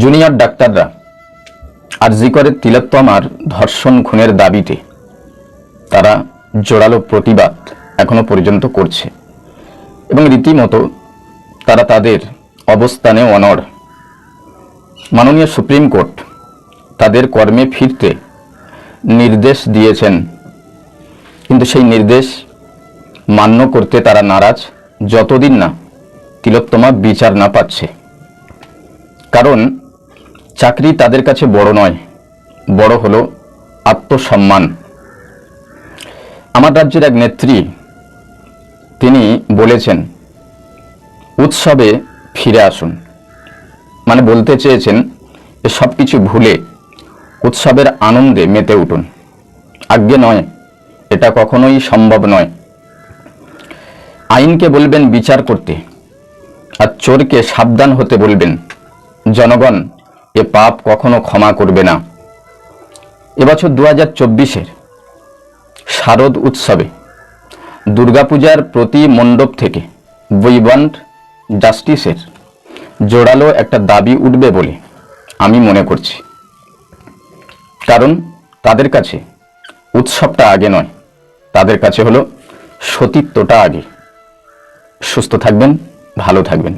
Junior ডাক্তাররা আরজি করে তিলোত্তমার ধর্ষণ খুনের দাবিতে। তারা জোরালো প্রতিবাদ এখনও পর্যন্ত করছে। এবং রীতিমতো তারা তাদের অবস্থানে অনড়। মাননীয় সুপ্রিম কোর্ট তাদের কর্মে ফিরতে নির্দেশ দিয়েছেন। কিন্তু সেই নির্দেশ মান্য করতে তারা নারাজ যতদিন না তিলোত্তমা বিচার না পাচ্ছে। কারণ চাকরি তাদের কাছে বড় নয়, বড় হলো আত্মসম্মান। আমার রাজ্যের এক নেত্রী, তিনি বলেছেন, উৎসবে ফিরে আসুন। মানে বলতে চেয়েছেন সব কিছু ভুলে উৎসবের আনন্দে মেতে উঠুন। আজ্ঞে নয়, এটা কখনোই সম্ভব নয়। আইনকে বলবেন বিচার করতে, আর চোরকে সাবধান হতে বলবেন। জনগণ এ পাপ কখনো ক্ষমা করবে না। এবছর দু হাজার চব্বিশের শারদ উৎসবে দুর্গাপূজার প্রতি মণ্ডপ থেকে বৈবন্ড জাস্টিসের জোরালো একটা দাবি উঠবে বলে আমি মনে করছি। কারণ তাদের কাছে উৎসবটা আগে নয়, তাদের কাছে হলো সতীত্বটা আগে। সুস্থ থাকবেন, ভালো থাকবেন।